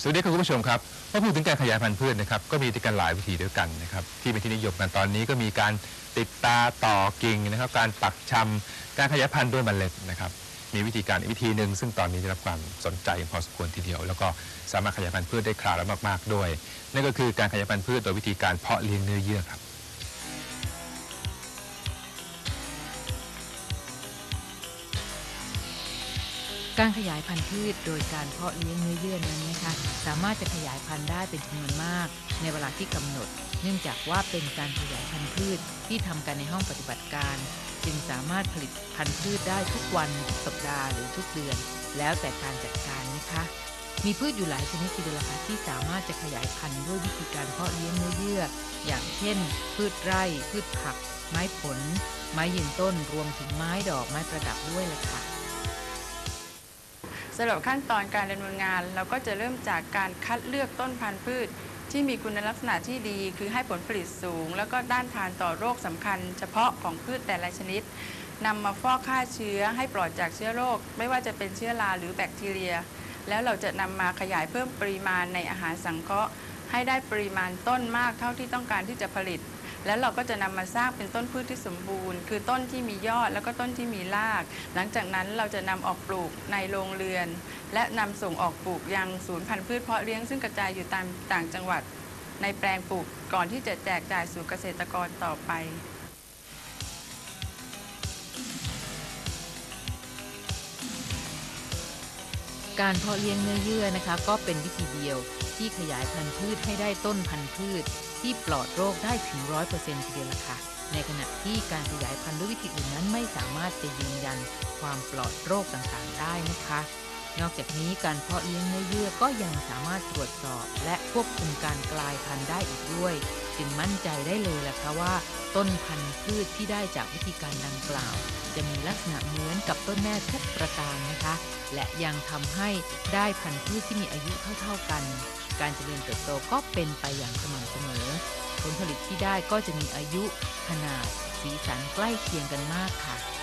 สวัสดีครับคุณผู้ชมครับเมื่อพูดถึงการขยายพันธุ์พืชนะครับก็มีกันหลายวิธีด้วยกันนะครับที่เป็นที่นิยมกันตอนนี้ก็มีการติดตาต่อกิ่งนะครับ การปักชำการขยายพันธุ์ด้วยเมล็ดนะครับ มีวิธีการอีกวิธีหนึ่งซึ่งตอนนี้ได้รับความสนใจพอสมควรทีเดียว แล้วก็สามารถขยายพันธุ์พืชได้คราวและมาก ๆ ด้วย นั่นก็คือการขยายพันธุ์พืชโดยวิธีการเพาะเลี้ยงเนื้อเยื่อครับ การขยายพันธุ์พืชโดยการเพาะเลี้ยงเนื้อเยื่อนั้นนะคะสามารถจะขยายพันธุ์ได้เป็นจำนวนมาก ในเวลาที่กำหนด เนื่องจากว่าเป็นการขยายพันธุ์พืชที่ทำกันในห้องปฏิบัติการ จึงสามารถผลิตพันธุ์พืชได้ทุกวันสัปดาห์หรือทุกเดือน แล้วแต่การจัดการนะคะ มีพืชอยู่หลายชนิดทีเดียวค่ะที่สามารถจะขยายพันธุ์ด้วยวิธีการเพาะเลี้ยงเนื้อเยื่อ อย่างเช่น พืชไร่ พืชผัก ไม้ผล ไม้ยืนต้น รวมถึงไม้ดอกไม้ประดับด้วยเลยค่ะ สำหรับขั้นตอนการดำเนินงาน เราก็จะเริ่มจากการคัดเลือกต้นพันธุ์พืช ที่มีคุณลักษณะที่ดี คือให้ผลผลิตสูง แล้วก็ต้านทานต่อโรคสำคัญ เฉพาะของพืชแต่ละชนิดนำมาฟอกฆ่าเชื้อให้ปลอดจากเชื้อโรค ไม่ว่าจะเป็นเชื้อราหรือแบคทีเรีย แล้วเราจะนำมาขยายเพิ่มปริมาณในอาหารสังเคราะห์ ให้ได้ปริมาณต้นมากเท่าที่ต้องการที่จะผลิต แล้วเราก็จะนำมาสร้างเป็นต้นพืชที่สมบูรณ์ คือต้นที่มียอดแล้วก็ต้นที่มีราก หลังจากนั้นเราจะนำออกปลูกในโรงเรือน และนำส่งออกปลูกยังศูนย์พันธุ์พืชเพาะเลี้ยงซึ่งกระจายอยู่ตามต่างจังหวัดในแปลงปลูกก่อนที่จะแจกจ่ายสู่เกษตรกรต่อไป การเพาะเลี้ยงเนื้อเยื่อนะคะ ก็เป็นวิธีเดียวที่ขยายพันธุ์พืชให้ได้ต้นพันธุ์พืช ที่ปลอดโรคได้ถึงร้อยเปอร์เซ็นต์ทีเดียวละค่ะ ในขณะที่การขยายพันธุ์ด้วยวิธีอื่นนั้นไม่สามารถจะยืนยันความปลอดโรคต่างๆได้นะคะ นอกจากนี้การเพาะเลี้ยงเนื้อเยื่อก็ยังสามารถตรวจสอบและควบคุมการกลายพันธุ์ได้อีกด้วย จึงมั่นใจได้เลยล่ะคะว่า ต้นพันธุ์พืชที่ได้จากวิธีการดังกล่าว จะมีลักษณะเหมือนกับต้นแม่ทุกประการนะคะ และยังทำให้ได้พันธุ์พืชที่มีอายุเท่า ๆกัน การเจริญเติบโตก็เป็นไปอย่างสม่ำเสมอ ผลผลิตที่ได้ก็จะมีอายุขนาดสีสันใกล้เคียงกันมากค่ะ